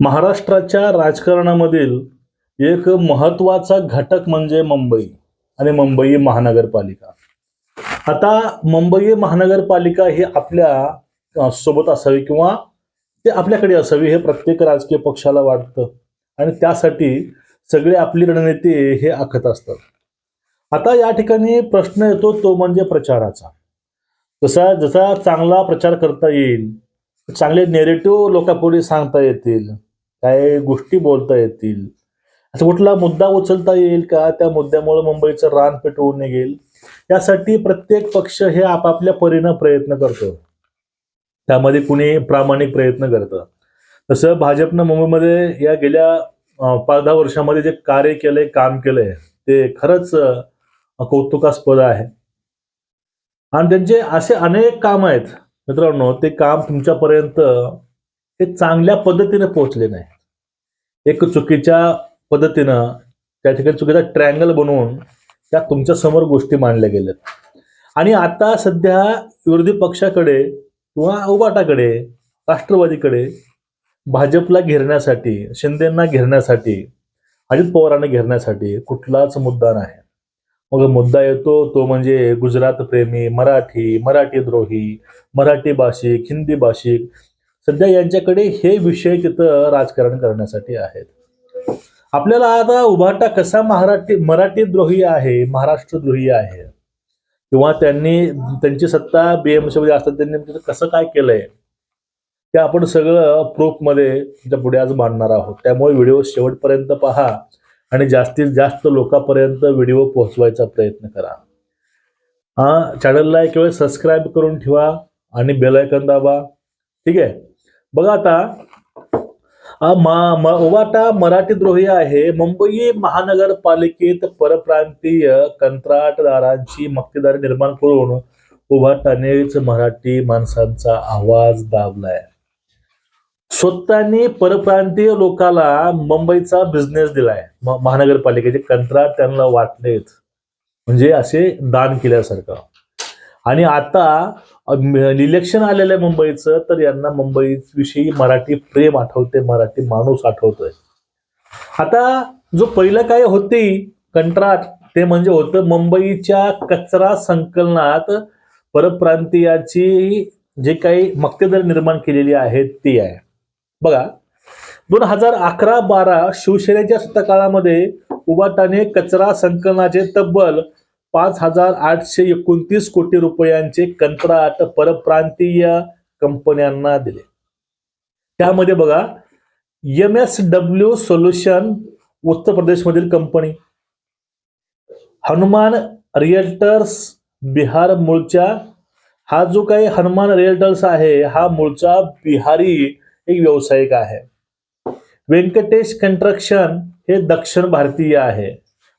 महाराष्ट्राच्या राजकारणामधील एक महत्त्वाचा घटक म्हणजे मुंबई आणि मुंबई महानगरपालिका. आता मुंबई महानगरपालिका ही आपल्यासोबत असावी किंवा ते आपल्याकडे असावी हे प्रत्येक राजकीय पक्षाला वाटतं आणि त्यासाठी सगळे आपली रणनीती हे आखत असतात. आता या ठिकाणी प्रश्न येतो तो म्हणजे प्रचाराचा. जसा जसा चांगला प्रचार करता येईल चांगले नेरेटिव्ह लोकांपुढे सांगता येतील. काय गोष्टी बोलता येतील? असं कुठला मुद्दा उचलता येईल का? त्या मुद्द्यामुळे मुंबईचं रान पेटवून निघेल. यासाठी प्रत्येक पक्ष हे आपापल्या परीनं प्रयत्न करतो. त्यामध्ये कुणी प्रामाणिक प्रयत्न करतं. तसं भाजपनं मुंबईमध्ये या गेल्या पाच दहा वर्षामध्ये जे कार्य केलंय काम केलंय ते खरंच कौतुकास्पद आहे. आणि त्यांचे असे अनेक काम आहेत. मित्रांनो ते काम तुमच्यापर्यंत हे चांगल्या पद्धतीने पोहोचले नाही एक चुकीच्या पद्धतीनं त्या ठिकाणी चुकीचा ट्रँगल बनवून त्या तुमच्यासमोर गोष्टी मांडल्या गेल्यात. आणि आता सध्या विरोधी पक्षाकडे किंवा उबाटाकडे राष्ट्रवादीकडे भाजपला घेरण्यासाठी शिंदेना घेरण्यासाठी अजित पवारांना घेरण्यासाठी कुठलाच मुद्दा नाही. मग मुद्दा येतो तो म्हणजे गुजरात प्रेमी मराठी मराठी द्रोही मराठी भाषिक हिंदी भाषिक सध्या यांच्याकडे हे विषय तिथं राजकारण करण्यासाठी आहेत. आपल्याला आता उभाटा कसा मराठी मराठी द्रोही आहे महाराष्ट्र द्रोही आहे किंवा त्यांनी त्यांची सत्ता बीएमसी मध्ये असतात त्यांनी तिथं कसं काय केलंय ते आपण सगळं प्रूफमध्ये तुमच्यापुढे आज मांडणार आहोत. त्यामुळे व्हिडिओ शेवटपर्यंत पहा आणि जास्तीत जास्त लोकांपर्यंत व्हिडिओ पोहोचवायचा प्रयत्न करा. हा चॅनलला एक वेळ सबस्क्राईब करून ठेवा आणि बेलायकन दाबा. ठीक आहे? बघा आता. हा मा- मराठी द्रोही आहे. मुंबई महानगरपालिकेत परप्रांतीय कंत्राटदारांची मक्तेदारी निर्माण करून उभाटानेच मराठी माणसांचा आवाज दाबलाय. स्वतःनी परप्रांतीय लोकाला मुंबईचा बिझनेस दिलाय. महानगरपालिकेचे कंत्राट त्यांना वाटलेत. म्हणजे असे दान केल्यासारखं. आणि आता इलेक्शन आलेलं आहे मुंबईचं तर यांना मुंबई विषयी मराठी प्रेम आठवते मराठी माणूस आठवतोय. आता जो पहिलं काय होती कंत्राट ते म्हणजे होतं मुंबईच्या कचरा संकलनात परप्रांतीयाची जे काही मक्तेदर निर्माण केलेली आहे ती आहे. बघा दोन हजार अकरा बारा शिवसेनेच्या सत्ताकाळामध्ये उबाटाने कचरा संकलनाचे तब्बल पाच हजार आठशे एकोणतीस कोटी रुपयांचे कंत्राट परप्रांतीय कंपन्यांना दिले. त्यामध्ये बघा एम एस डब्ल्यू सोल्युशन उत्तर प्रदेशमधील कंपनी हनुमान रिएल्टर्स बिहार मूळच्या हा जो काही हनुमान रिएल्टर्स आहे हा मूळचा बिहारी एक व्यावसायिक आहे. व्यंकटेश कंस्ट्रक्शन हे दक्षिण भारतीय आहे.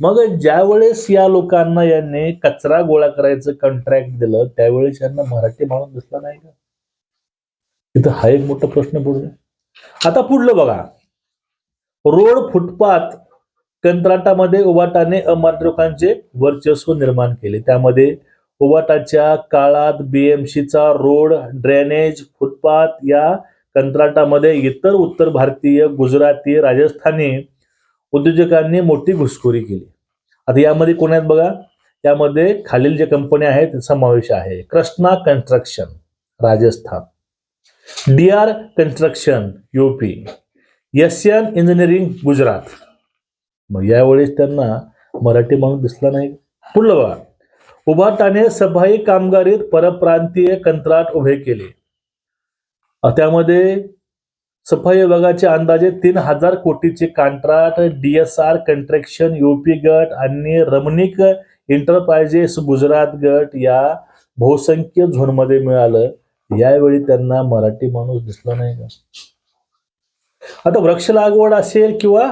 मग ज्यावेळेस या लोकांना यांनी कचरा गोळा करायचं कॉन्ट्रॅक्ट दिलं त्यावेळेस यांना मराठी माणूस दिसला नाही का? इथं हा एक मोठा प्रश्न पुढे आता पुढलं बघा. रोड फुटपाथ कंत्राटामध्ये उबाटाने अमराठी लोकांचे वर्चस्व निर्माण केले. त्यामध्ये उबाटाच्या काळात बीएमसीचा रोड ड्रेनेज फुटपाथ या कंत्राटामध्ये इतर उत्तर भारतीय गुजराती राजस्थानी उद्योजकांनी मोठी घुसखोरी केली. आता यामध्ये कोण आहेत बघा? यामध्ये खालील जे कंपन्या आहेत समावेश आहे. Krishna construction Rajasthan. D R construction UP S N engineering Gujarat. मग यावेळेस त्यांना मराठी माणूस दिसला नाही. पुढलं बघा. उभाटाने सफाई कामगारीत परप्रांतीय कंत्राट उभे केले. त्यामध्ये सफाई विभागाचे अंदाजे तीन हजार कोटीचे कॉन्ट्रॅक्ट डीएसआर कंट्रॅक्शन यूपी गट आणि रमणिक एंटरप्राइजेस गुजरात गट या बहुसंख्य झोनमध्ये मिळालं. यावेळी त्यांना मराठी माणूस दिसला नाही का? आता वृक्ष लागवड असेल किंवा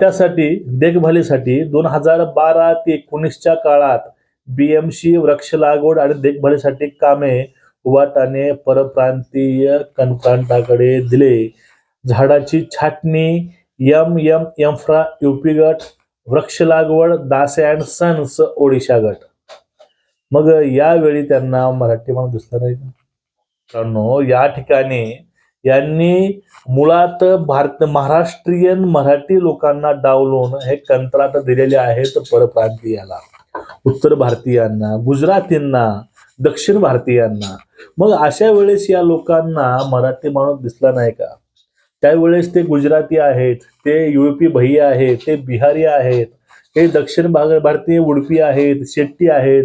त्यासाठी देखभालीसाठी दोन हजार बारा ते एकोणीसच्या काळात बीएमसी वृक्ष लागवड आणि देखभालीसाठी कामे वाटाने परप्रांतीय कंत्राटाकडे दिले. झाडाची छाटणी यम यम यमफ्रा युपी गट वृक्ष लागवड दासे अँड सन्स ओडिशा गट. मग यावेळी त्यांना मराठी म्हणून दिसला नाही मित्रांनो या ठिकाणी यांनी मुळात भारत महाराष्ट्रीयन मराठी लोकांना डावलून हे कंत्राट दिलेले आहेत परप्रांतीयाला. उत्तर भारतीयांना गुजरातींना दक्षिण भारतीयांना. मग अशा वेळेस या लोकांना मराठी माणूस दिसला नाही का? त्यावेळेस ते गुजराती आहेत ते युरोपी भैया आहेत ते बिहारी आहेत हे दक्षिण भाग भारतीय उडपी आहेत शेट्टी आहेत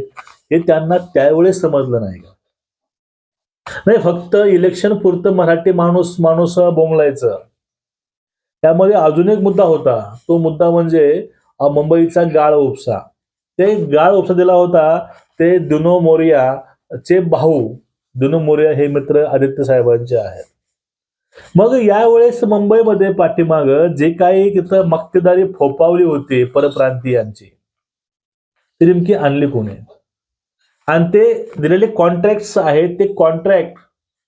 हे त्यांना त्यावेळेस समजलं नाही का? नाही फक्त इलेक्शन पुरतं मराठी माणूस माणूस बोंबलायचं. त्यामध्ये अजून एक मुद्दा होता. तो मुद्दा म्हणजे मुंबईचा गाळ उपसा. ते गाळ उपसा दिला होता ते दुनो मोरिया चे भाऊ. दुनो मोरिया हे मित्र आदित्य साहेबांचे आहेत. मग यावेळेस मुंबईमध्ये पाठीमाग जे काही तिथं मक्तेदारी फोपावली होती परप्रांतीयांची ती नेमकी आणली कोणी? आणि ते दिलेले कॉन्ट्रॅक्ट आहेत ते कॉन्ट्रॅक्ट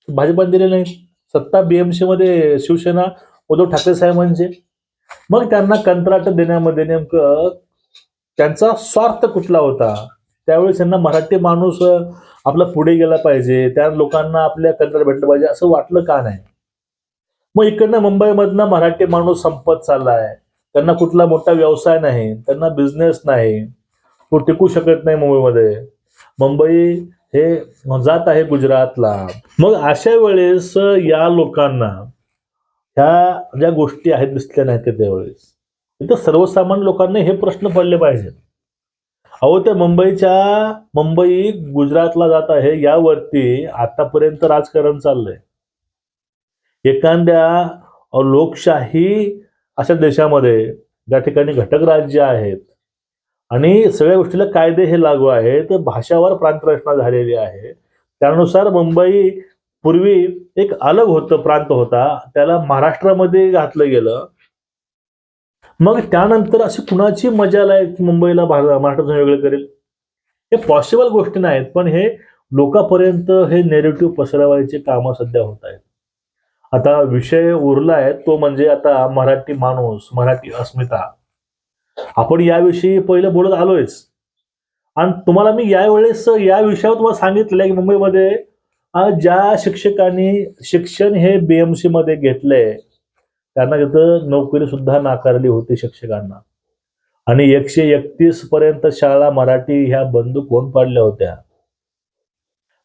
भाजपाने दिले नाहीत. सत्ता बीएमसी मध्ये शिवसेना उद्धव ठाकरे साहेबांचे. मग त्यांना कंत्राट देण्यामध्ये नेमकं त्यांचा स्वार्थ कुठला होता? त्यावेळेस त्यांना मराठी माणूस आपला पुढे गेला पाहिजे. त्या लोकांना आपल्या कल्चर भेटलं पाहिजे असं वाटलं का नाही? मग इकडनं मुंबईमधनं मराठी माणूस संपत चाललाय. त्यांना कुठला मोठा व्यवसाय नाही त्यांना बिझनेस नाही. तो टिकू शकत नाही मुंबईमध्ये. मुंबई हे जात आहे गुजरातला. मग अशा वेळेस या लोकांना ह्या ज्या गोष्टी आहेत दिसल्या नाहीत त्यावेळेस इथं सर्वसामान्य लोकांना हे प्रश्न पडले पाहिजेत. अहो त्या मुंबईच्या मुंबई गुजरातला जात आहे यावरती आतापर्यंत राजकारण चाललंय. एखाद्या लोकशाही अशा देशामध्ये ज्या ठिकाणी घटक राज्य आहेत आणि सगळ्या गोष्टीला कायदे हे लागू आहेत भाषावर प्रांतरचना झालेली आहे. त्यानुसार मुंबई पूर्वी एक अलग होतं प्रांत होता. त्याला महाराष्ट्रामध्ये घातलं गेलं. मग त्यानंतर अशी कुणाची मजा आहे की मुंबईला भारत महाराष्ट्रातून वेगळं करेल? हे पॉसिबल गोष्टी नाहीत पण हे लोकांपर्यंत हे नेरेटिव्ह पसरवायचे कामं सध्या होत आहेत. आता विषय उरला आहे तो म्हणजे आता मराठी माणूस मराठी अस्मिता. आपण याविषयी पहिले बोलत आलोयच. आणि तुम्हाला मी यावेळेस या विषयावर तुम्हाला सांगितलं की मुंबईमध्ये ज्या शिक्षकांनी शिक्षण हे बीएमसी मध्ये घेतलंय त्यांना तिथं नोकरी सुद्धा नाकारली होती शिक्षकांना. आणि एकशे एकतीस पर्यंत शाळा मराठी ह्या बंदूक कोण पाडल्या होत्या.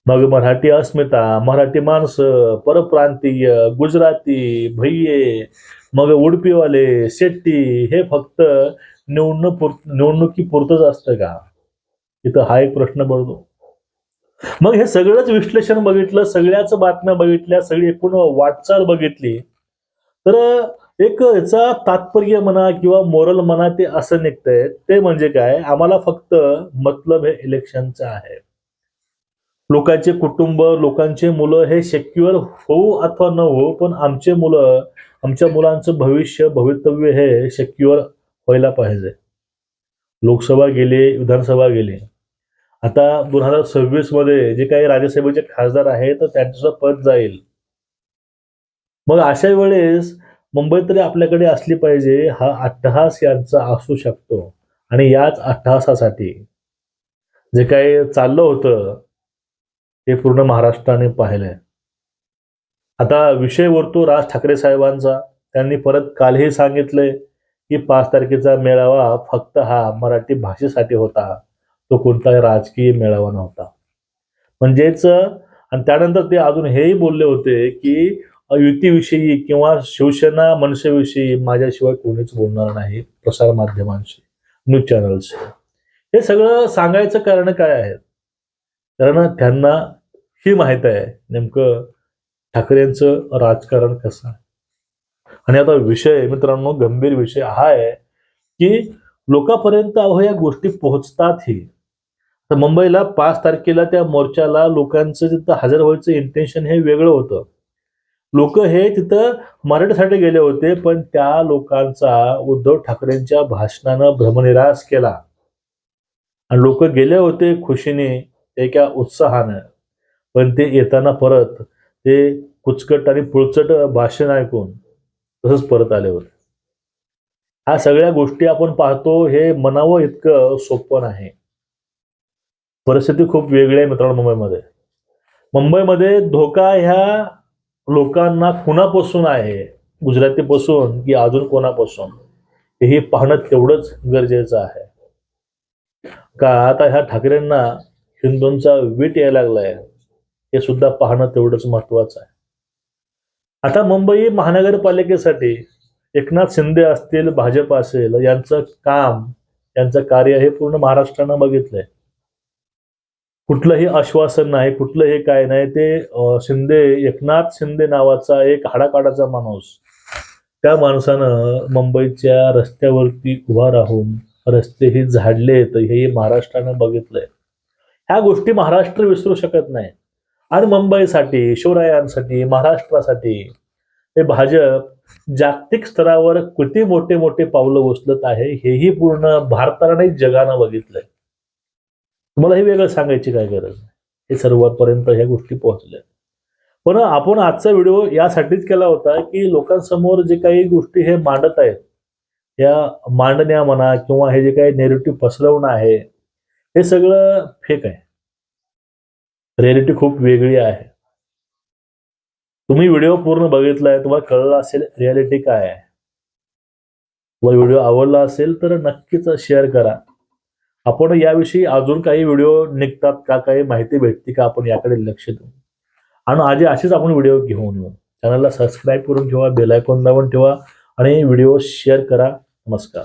मग मराठी अस्मिता मराठी माणसं परप्रांतीय गुजराती भैये मग उडपीवाले शेट्टी हे फक्त निवडणूक निवडणुकीपुरतंच असतं का? इथं हा एक प्रश्न पडतो. मग हे सगळंच विश्लेषण बघितलं सगळ्याच बातम्या बघितल्या सगळी एकूण वाटचाल बघितली. तर एक याचा तात्पर्य म्हणा किंवा मोरल म्हणा ते असं निघतंय. ते म्हणजे काय? आम्हाला फक्त मतलब हे इलेक्शनचं आहे. लोकांचे कुटुंब लोकांचे मुलं हे सेक्युअर होऊ अथवा न होऊ पण आमचे मुलं आमच्या मुलांचं भविष्य भवितव्य हे सेक्युअर व्हायला पाहिजे. लोकसभा गेली विधानसभा गेली. आता दोन हजार सव्वीसमध्ये जे काही राज्यसभेचे खासदार आहेत तर त्यांचं पद जाईल. मग अशा वेळेस मुंबई तरी आपल्याकडे असली पाहिजे हा अट्टहास यांचा असू शकतो आणि याच अट्टहासासाठी जे काही चाललं होतं ते पूर्ण महाराष्ट्राने पाहिलंय. आता विषय वरतो राज ठाकरे साहेबांचा त्यांनी परत कालही सांगितलंय की पाच तारखेचा मेळावा फक्त हा मराठी भाषेसाठी होता तो कोणताही राजकीय मेळावा नव्हता. म्हणजेच आणि त्यानंतर ते अजून हेही बोलले होते की युतीविषयी किंवा शिवसेना मनसेविषयी माझ्याशिवाय कोणीच बोलणार नाही प्रसार माध्यमांशी न्यूज चॅनल्स हे सगळं सांगायचं कारण काय आहे? कारण त्यांना ही माहीत आहे नेमकं ठाकरेंचं राजकारण कसं आहे. आणि आता विषय मित्रांनो गंभीर विषय हा आहे की लोकांपर्यंत अहो या गोष्टी पोहोचतातही. तर मुंबईला पाच तारखेला त्या मोर्चाला लोकांचं तिथं हजर व्हायचं इंटेन्शन हे वेगळं होतं. लोक हे तिथं मराठीसाठी गेले होते पण त्या लोकांचा उद्धव ठाकरेंच्या भाषणानं भ्रमनिरास केला. आणि लोक गेले होते खुशीने एका उत्साहानं. पण ते येताना परत ते कुचकट आणि पुळचट भाषण ऐकून तसंच परत आले होते. ह्या सगळ्या गोष्टी आपण पाहतो हे मनावं इतकं सोपं नाही. परिस्थिती खूप वेगळी आहे मित्रांनो मुंबईमध्ये. मुंबईमध्ये धोका ह्या लोकांना कुणापासून आहे गुजरातीपासून की अजून कोणापासून हे पाहणं तेवढंच गरजेचं आहे. का आता ह्या ठाकरेंना हिंदूंचा वीट यायला लागलाय हे सुद्धा पाहणं तेवढंच महत्वाचं आहे. आता मुंबई महानगरपालिकेसाठी एकनाथ शिंदे असतील भाजप असेल यांचं काम यांचं कार्य हे पूर्ण महाराष्ट्रानं बघितलंय. कुठलंही आश्वासन नाही कुठलंही काय नाही ते शिंदे एकनाथ शिंदे नावाचा एक हाडाकाडाचा माणूस. त्या माणसानं मुंबईच्या रस्त्यावरती उभा राहून रस्ते ही झाडले तर हे महाराष्ट्रानं बघितलंय. ह्या गोष्टी महाराष्ट्र विसरू शकत नाही. आणि मुंबईसाठी शिवरायांसाठी महाराष्ट्रासाठी हे भाजप जागतिक स्तरावर किती मोठे मोठे पावलं उचलत आहे हेही पूर्ण भारताला नाही जगानं बघितलंय. तुम्हाला हे वेगळं सांगायची काय गरज नाही. हे सर्वांपर्यंत ह्या गोष्टी पोहोचल्या. पण आपण आजचा व्हिडिओ यासाठीच केला होता की लोकांसमोर जे काही गोष्टी हे मांडत आहेत या मांडण्या म्हणा किंवा हे जे काही नेरेटिव्ह पसरवणं आहे हे सगळं फेक आहे. रियालिटी खूप वेगळी आहे. तुम्ही व्हिडिओ पूर्ण बघितलाय तुम्हाला कळलं असेल रियालिटी काय आहे. तुम्हाला व्हिडिओ आवडला असेल तर नक्कीच शेअर करा. आपण याविषयी अजून काही व्हिडिओ निघतात का काही माहिती भेटते का आपण याकडे लक्ष देऊ. आणि आधी असेच आपण व्हिडिओ घेऊन येऊ. चॅनलला सबस्क्राईब करून ठेवा बेलायकॉन दाबून ठेवा आणि व्हिडिओ शेअर करा. नमस्कार.